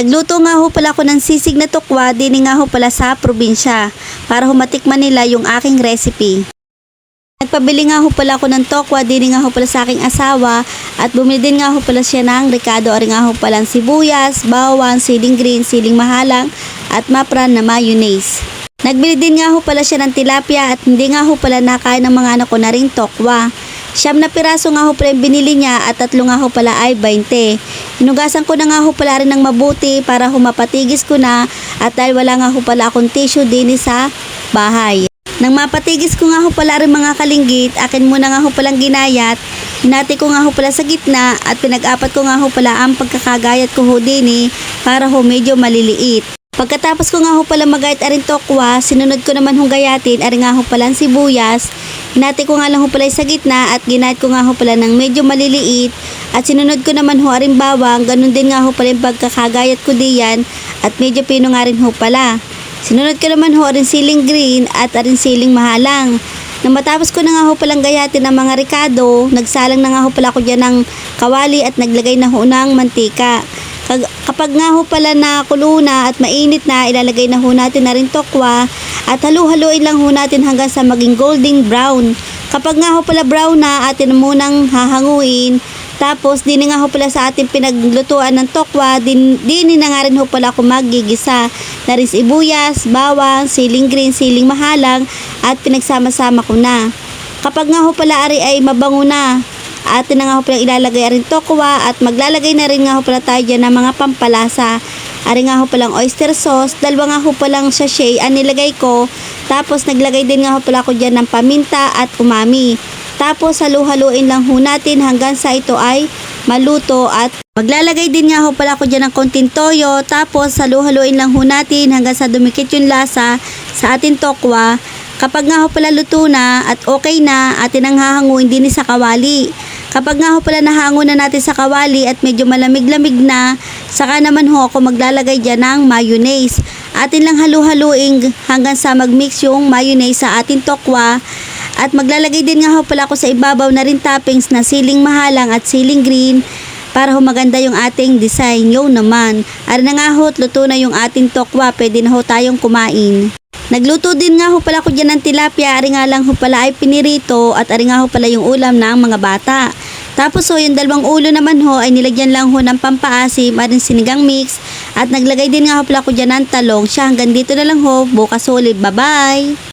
Nagluto nga ho pala ako ng sisig na tukwa, din nga ho pala sa probinsya para humatikman nila yung aking recipe. Nagpabili nga ho pala ako ng tokwa, din nga ho pala sa aking asawa at bumili din nga ho pala siya ng ricado, ari nga ho pala sibuyas, bawang, siling green, siling mahalang at mapran na mayonnaise. Nagbili din nga ho pala siya ng tilapia at hindi nga ho pala nakain ng mga anak ko na rin tokwa. Siyam na piraso nga ho pala yung binili niya at tatlo nga ho pala ay 20. Hinugasan ko na nga ho pala rin ng mabuti para humapatigis ko na at dahil wala nga ho pala akong tissue din sa bahay. Nang mapatigis ko nga ho pala rin mga kalinggit, akin muna nga ho palang ginayat, hinati ko nga ho pala sa gitna at pinag-apat ko nga ho pala ang pagkakagayat ko ho din eh, para ho medyo maliliit. Pagkatapos ko nga ho pala magayat arin tokwa, sinunod ko naman hong gayatin, arin nga ho pala ang sibuyas, hinati ko nga lang ho pala sa gitna at ginayat ko nga ho pala ng medyo maliliit at sinunod ko naman ho aring bawang, ganun din nga ho pala yung pagkakagayat ko diyan at medyo pino nga rin ho pala. Sinunod ko naman ho aring siling green at aring siling mahalang. Nang matapos ko na nga ho palang gayatin ng mga ricado, nagsalang na nga ho pala ko dyan ng kawali at naglagay na ho ng mantika. Kapag nga ho pala na kulo na at mainit na, ilalagay na ho natin na rin tokwa at halu-haluin lang ho natin hanggang sa maging golden brown. Kapag nga ho pala brown na, atin munang hahanguin. Tapos, din nga ho pala sa ating pinaglutuan ng tokwa, din, din na nga rin ho pala ako magigisa. Na rin sibuyas, bawang, siling green, siling mahalang, at pinagsama-sama ko na. Kapag nga ho pala ari ay mabango na, atin na nga ho pala ilalagay rin tokwa at maglalagay na rin nga ho pala tayo dyan ng mga pampalasa. Ari nga ho palang oyster sauce, dalawa nga ho palang sachet ang nilagay ko. Tapos naglagay din nga ho pala ako dyan ng paminta at umami. Tapos halu-haluin lang ho natin hanggang sa ito ay maluto at maglalagay din nga ho pala ako dyan ng konting toyo. Tapos halu-haluin lang ho natin hanggang sa dumikit yung lasa sa ating tokwa. Kapag nga ho pala luto na at okay na, atin ang hahanguin din sa kawali. Kapag nga ho pala nahango na natin sa kawali at medyo malamig-lamig na, saka naman ho ako maglalagay dyan ng mayonnaise. Atin lang halu-haluin hanggang sa magmix yung mayonnaise sa ating tokwa. At maglalagay din nga ho pala ako sa ibabaw na rin toppings na siling mahalang at siling green para ho maganda yung ating design. Yo naman. Ara na nga ho, luto na yung ating tokwa. Pwede na ho tayong kumain. Nagluto din nga ho pala ko dyan ng tilapia. Ari nga lang ho pala ay pinirito at ari nga ho pala yung ulam ng mga bata. Tapos ho, yung dalawang ulo naman ho ay nilagyan lang ho ng pampaasim at sinigang mix. At naglagay din nga ho pala ko dyan ng talong. Siya hanggang dito na lang ho. Bukas ulit. Bye-bye!